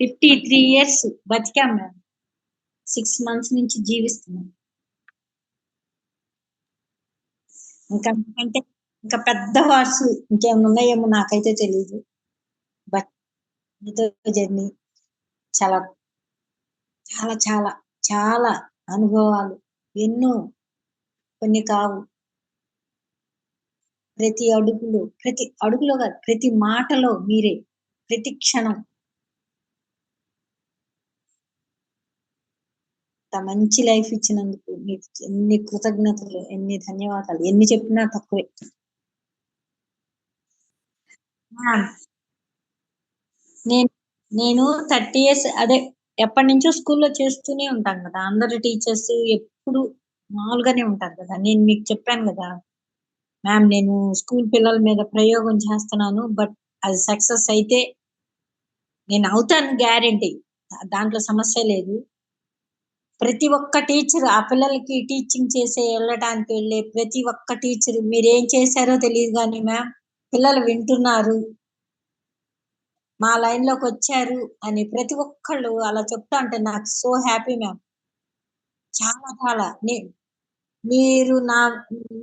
Fifty three years బతికాం మేము. Six months నుంచి జీవిస్తున్నాం. ఇంకా అంటే ఇంకా పెద్ద హార్స్ ఇంకేమైనా ఉన్నాయేమో నాకైతే తెలియదు బట్ జర్నీ చాలా చాలా చాలా చాలా అనుభవాలు ఎన్నో కొన్ని కావు. ప్రతి అడుగులో ప్రతి అడుగులో కాదు ప్రతి మాటలో మీరే ప్రతి క్షణం ఇంత మంచి లైఫ్ ఇచ్చినందుకు మీకు ఎన్ని కృతజ్ఞతలు ఎన్ని ధన్యవాదాలు ఎన్ని చెప్పినా తక్కువే. మ్యామ్, నేను నేను థర్టీ ఇయర్స్ అదే ఎప్పటి నుంచో స్కూల్లో చేస్తూనే ఉంటాం కదా. అందరు టీచర్స్ ఎప్పుడు మామూలుగానే ఉంటారు కదా. నేను మీకు చెప్పాను కదా. మ్యామ్ నేను స్కూల్ పిల్లల మీద ప్రయోగం చేస్తున్నాను బట్ అది సక్సెస్ అయితే నేను అవుతాను గ్యారంటీ. దాంట్లో సమస్య లేదు. ప్రతి ఒక్క టీచర్ ఆ పిల్లలకి టీచింగ్ చేసే వెళ్ళడానికి వెళ్ళే ప్రతి ఒక్క టీచర్ మీరేం చేశారో తెలియదు కానీ మ్యామ్ పిల్లలు వింటున్నారు. మా లైన్లోకి వచ్చారు అని ప్రతి ఒక్కళ్ళు అలా చెప్తా అంటే నాకు సో హ్యాపీ మ్యామ్ చాలా చాలా. మీరు నా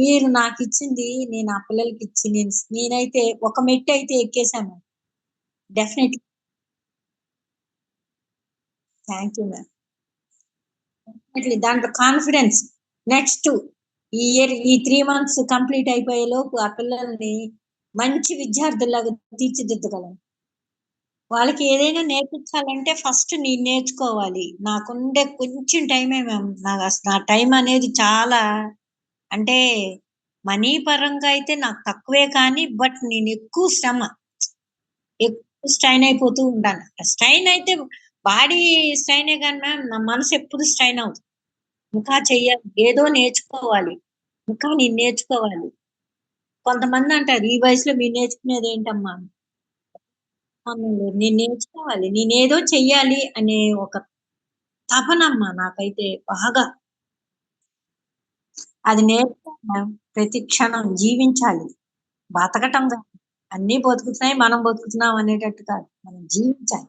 మీరు నాకు ఇచ్చింది నేను ఆ పిల్లలకి ఇచ్చి నేను నేనైతే ఒక మెట్టు అయితే ఎక్కేసాను డెఫినెట్లీ థ్యాంక్ యూ మ్యామ్ దాంట్లో కాన్ఫిడెన్స్ నెక్స్ట్ ఈ ఇయర్ ఈ త్రీ మంత్స్ కంప్లీట్ అయిపోయే లోపు ఆ పిల్లల్ని మంచి విద్యార్థుల్లాగా తీర్చిదిద్దగలను వాళ్ళకి ఏదైనా నేర్పించాలంటే ఫస్ట్ నేను నేర్చుకోవాలి. నాకుండే కొంచెం టైమే మ్యామ్. నాకు అసలు నా టైం అనేది చాలా అంటే మనీ పరంగా అయితే నాకు తక్కువే కానీ బట్ నేను ఎక్కువ శ్రమ. ఎక్కువ స్ట్రైన్ అయిపోతూ ఉంటాను స్ట్రైన్ అయితే బాడీ స్ట్రైనే కానీ మ్యామ్ నా మనసు ఎప్పుడు స్ట్రైన్ అవుతుంది ఇంకా చెయ్యాలి ఏదో నేర్చుకోవాలి. ఇంకా నేను నేర్చుకోవాలి. కొంతమంది అంటారు ఈ వయసులో మీరు నేర్చుకునేది ఏంటమ్మా? నేను నేర్చుకోవాలి నేనేదో చెయ్యాలి అనే ఒక తపనమ్మా నాకైతే బాగా. అది నేర్చుకున్నా ప్రతి క్షణం జీవించాలి. బతకటం కాదు. అన్ని బతుకుతున్నాయి మనం బతుకుతున్నాం అనేటట్టు కాదు. మనం జీవించాలి.